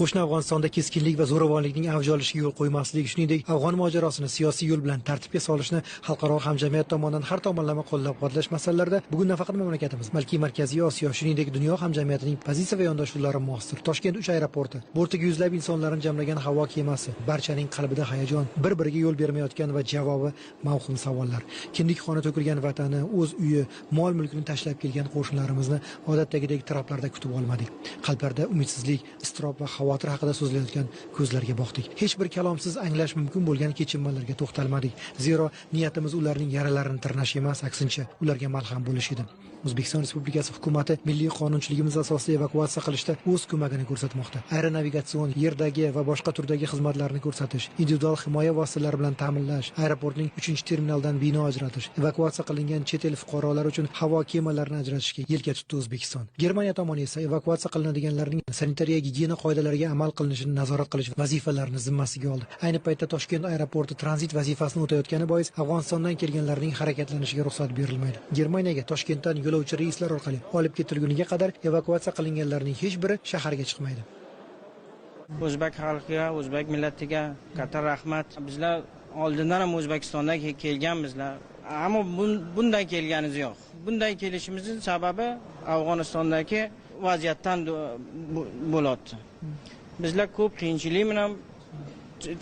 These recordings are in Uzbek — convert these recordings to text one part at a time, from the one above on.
qo'shni afg'onistonda keskinlik va zo'ravonlikning avj olishiga yo'l qo'ymaslik shuningdek afg'on mojarosini siyosiy yo'l bilan tartibga solishni xalqaro hamjamiyat tomonidan har tomonlama qo'llab quvvatlash masalalarida bugun nafaqat mamlakatimiz balki markaziy osiyo shuningdek dunyo hamjamiyatining pozitsiya va yondashuvlari muastir toshkent uch aeroporti bortiga yuzlab insonlarni jamlagan havo kemasi barchaning qalbida hayajon bir biriga yo'l bermayotgan va javobi mavhum savollar. Kindik qoni to'kilgan vatani o'z uyi mol mulkini tashlab kelgan qo'shnilarimizni odatdagidek traplarda kutib olmadik. Qalblarda umidsizlik iztirob va xavotir haqida so'zlayotgan ko'zlarga boqdik. Hech bir kalomsiz anglash mumkin bo'lgan kechinmalarga to'xtalmadik. Zero niyatimiz ularning yaralarini tirnash emas aksincha ularga malham bo'lish edi. O'zbekiston respublikasi hukumati milliy qonunchiligimiz asosida evakuatsiya qilishda o'z ko'magini ko'rsatmoqda. Aeronavigatsion yerdagi va boshqa turdagi xizmatlarni ko'rsatish individual himoya vositalari bilan ta'minlash aeroportning uchinchi terminaldan bino ajratish evakuatsiya qilingan chet el fuqarolari uchun havo kemalarini ajratishga yelka tutdi o'zbekiston. Germaniya tomoni esa evakuatsiya qilinadiganlarning sanitariya gigiyena qoidalariga amal qilinishini nazorat qilish vazifalarini zimmasiga oldi. Ayni paytda toshkent aeroporti tranzit vazifasini o'tayotgani bois afg'onistondan kelganlarning harakatlanishiga ruxsat berilmaydi. Germaniyaga toshkentdan yo'lovchi reyslar orqali olib ketilguniga qadar evakuatsiya qilinganlarning hech biri shaharga chiqmaydi. O'zbek xalqiga o'zbek millatiga katta rahmat. Bizlar oldindan ham o'zbekistondan kelganmizlar ammo bundan kelganimiz yo'q. Bundan kelishimizning sababi afg'onistondagi vaziyatdan bo'lyapti bizlar ko'p qiyinchilik bilan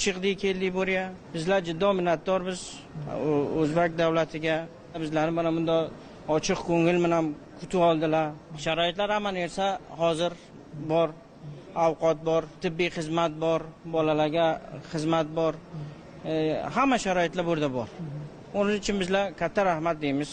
chiqdik keldik bu yerga bizlar juda minnatdormiz o'zbek davlatiga. Bizlarni mana bundoq ochiq ko'ngil bilan kutib oldilar. Sharoitlar hamma narsa hozir bor. Ovqat bor tibbiy xizmat bor bolalarga xizmat bor. E, hamma sharoitlar bu yerda bor. Uning uchun bizlar katta rahmat deymiz.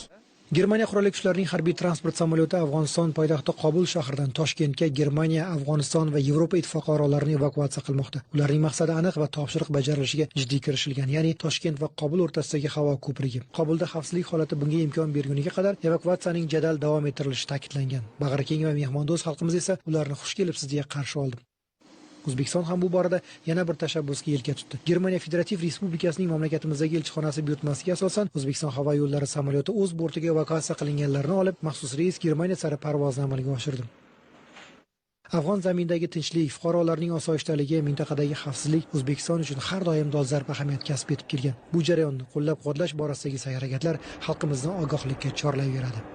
Germaniya qurolli kuchlarining harbiy transport samolyoti afg'oniston poytaxti qobul shahridan toshkentga germaniya afg'oniston va yevropa ittifoqi orollarini evakuatsiya qilmoqda. Ularning maqsadi aniq va topshiriq bajarilishiga jiddiy kirishilgan ya'ni toshkent va qobul o'rtasidagi havo ko'prigi. Qobulda xavfsizlik holati bunga imkon berguniga qadar evakuatsiyaning jadal davom ettirilishi ta'kidlangan. Bag'rikeng va mehmondo'st xalqimiz esa ularni xush kelibsiz deya qarshi oldi. O'zbekiston ham bu borada yana bir tashabbusga yelka tutdi. Germaniya federativ respublikasining mamlakatimizdagi elchixonasi buyurtmasiga asosan o'zbekiston havo yo'llari samolyoti o'z bortiga evakuatsiya qilinganlarni olib maxsus reys germaniya sari parvozni amalga oshirdi. Afg'on zamindagi tinchlik fuqarolarning osoyishtaligi mintaqadagi xavfsizlik o'zbekiston uchun har doim dolzarb ahamiyat kasb etib kelgan. Bu jarayonni qo'llab quvvatlash borasidagi sa'y harakatlar xalqimizni ogohlikka chorlayveradi.